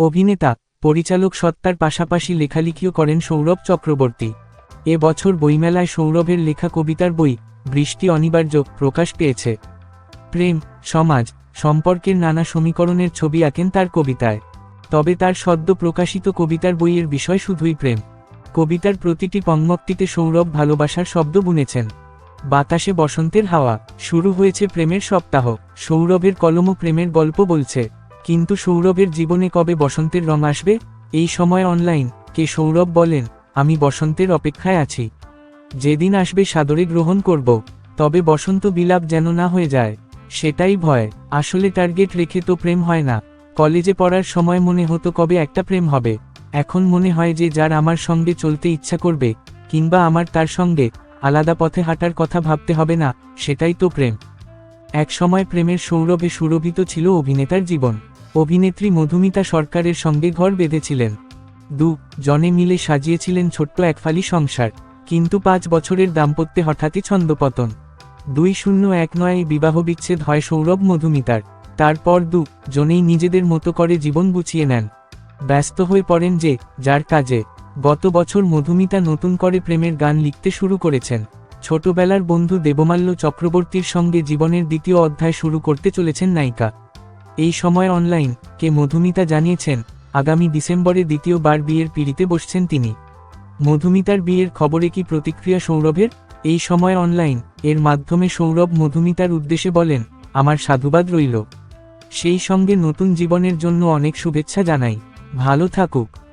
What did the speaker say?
অভিনেতা, পরিচালক সত্তার পাশাপাশি লেখালেখিও করেন সৌরভ চক্রবর্তী। এ বছর বইমেলায় সৌরভের লেখা কবিতার বই, বৃষ্টি অনিবার্য, প্রকাশ পেয়েছে। প্রেম, সমাজ, সম্পর্কের নানা সমীকরণের ছবি আঁকেন তার কবিতায়। তবে তার সদ্য প্রকাশিত কবিতার বইয়ের বিষয় শুধুই প্রেম। কবিতার প্রতিটি পঙ্গক্তিতে সৌরভ ভালোবাসার শব্দ বুনেছেন। বাতাসে বসন্তের হাওয়া, শুরু হয়েছে প্রেমের সপ্তাহ, সৌরভের কলমও প্রেমের গল্প বলছে। কিন্তু সৌরভের জীবনে কবে বসন্তের রং আসবে? এই সময় অনলাইন কে সৌরভ বলেন, আমি বসন্তের অপেক্ষায় আছি। যেদিন আসবে সাদরে গ্রহণ করব। তবে বসন্ত বিলাপ যেন না হয়ে যায়। সেটাই ভয়। আসলে টার্গেট রেখে তো প্রেম হয় না। কলেজে পড়ার সময় মনে হতো কবে একটা প্রেম হবে। এখন মনে হয় যে যার আমার সঙ্গে চলতে ইচ্ছা করবে, কিংবা আমার তার সঙ্গে আলাদা পথে হাঁটার কথা ভাবতে হবে না, সেটাই তো প্রেম। এক সময় প্রেমের সৌরভে সুরভিত ছিল অভিনেতার জীবন। অভিনেত্রী মধুমিতা সরকারের সঙ্গে ঘর বেঁধেছিলেন। দু, জনে মিলে সাজিয়েছিলেন ছোট্ট একফালি সংসার, কিন্তু পাঁচ বছরের দাম্পত্যে হঠাৎই ছন্দপতন। দুই শূন্য এক নয় বিবাহ বিচ্ছেদ হয় সৌরভ মধুমিতার। তারপর দু, জনেই নিজেদের মতো করে জীবন গুছিয়ে নেন। ব্যস্ত হয়ে পড়েন যে, যার কাজে। গত বছর মধুমিতা নতুন করে প্রেমের গান লিখতে শুরু করেছেন। ছোটবেলার বন্ধু দেবমাল্য চক্রবর্তীর সঙ্গে জীবনের দ্বিতীয় অধ্যায় শুরু করতে চলেছেন নায়িকা। এই সময় অনলাইন কে মধুমিতা জানিয়েছেন, আগামী ডিসেম্বরে দ্বিতীয়বার বিয়ের পিড়িতে বসছেন তিনি। মধুমিতার বিয়ের খবরে কি প্রতিক্রিয়া সৌরভের? এই সময় অনলাইন এর মাধ্যমে সৌরভ মধুমিতার উদ্দেশ্যে বলেন, আমার সাধুবাদ রইল। সেই সঙ্গে নতুন জীবনের জন্য অনেক শুভেচ্ছা জানাই। ভালো থাকুক।